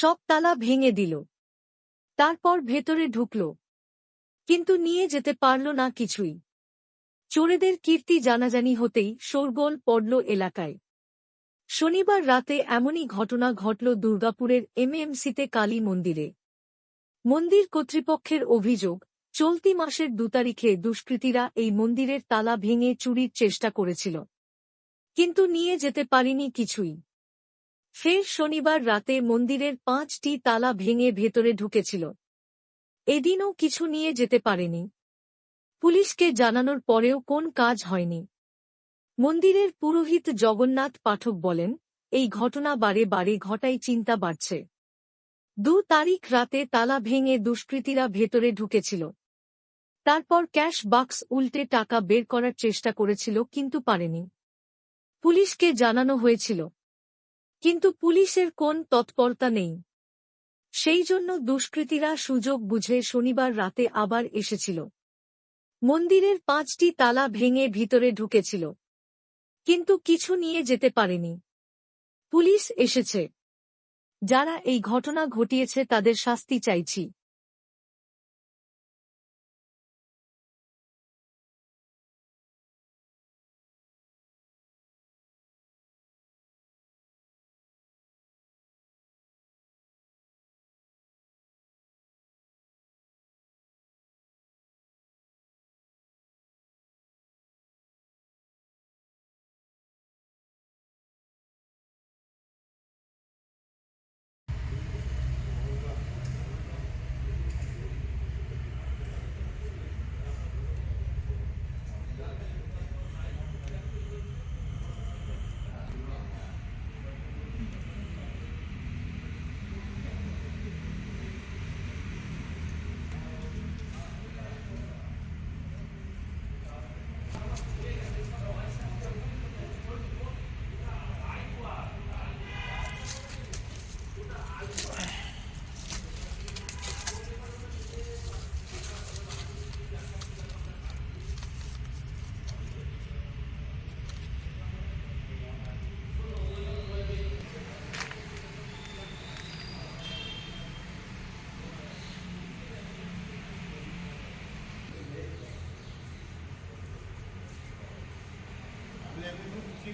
সব তালা ভেঙে দিল। তারপর ভেতরে ঢুকল। কিন্তু নিয়ে যেতে পারল না কিছুই। চোরেদের কীর্তি জানাজানি হতেই শোরগোল পড়ল এলাকায়। শনিবার রাতে এমনই ঘটনা ঘটল দুর্গাপুরের এমএমসিতে কালী মন্দিরে। মন্দির কর্তৃপক্ষের অভিযোগ, চলতি মাসের দু তারিখে দুষ্কৃতীরা এই মন্দিরের তালা ভেঙে চুরির চেষ্টা করেছিল। কিন্তু নিয়ে যেতে পারিনি কিছুই। ফের শনিবার রাতে মন্দিরের পাঁচটি তালা ভেঙে ভেতরে ঢুকেছিল। এদিনও কিছু নিয়ে যেতে পারেনি। পুলিশকে জানানোর পরেও কোন কাজ হয়নি। মন্দিরের পুরোহিত জগন্নাথ পাঠক বলেন, এই ঘটনা বারে বারে ঘটাই চিন্তা বাড়ছে। দু তারিখ রাতে তালা ভেঙে দুষ্কৃতীরা ভেতরে ঢুকেছিল। তারপর ক্যাশ বাক্স উল্টে টাকা বের করার চেষ্টা করেছিল কিন্তু পারেনি। পুলিশকে জানানো হয়েছিল কিন্তু পুলিশের কোন তৎপরতা নেই। সেই জন্য দুষ্কৃতীরা সুযোগ বুঝে শনিবার রাতে আবার এসেছিল। মন্দিরের পাঁচটি তালা ভেঙে ভিতরে ঢুকেছিল। কিন্তু কিছু নিয়ে যেতে পারেনি। পুলিশ এসেছে। যারা এই ঘটনা ঘটিয়েছে তাদের শাস্তি চাইছি।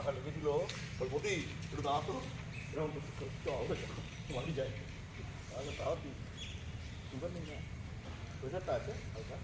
মাথা লেগেছিল বলবতি একটু দাঁড়াতো এরকম তো হবে মাটি যায় তাহলে তাও তুই সুগার নেই না প্রেশারটা আছে হালকা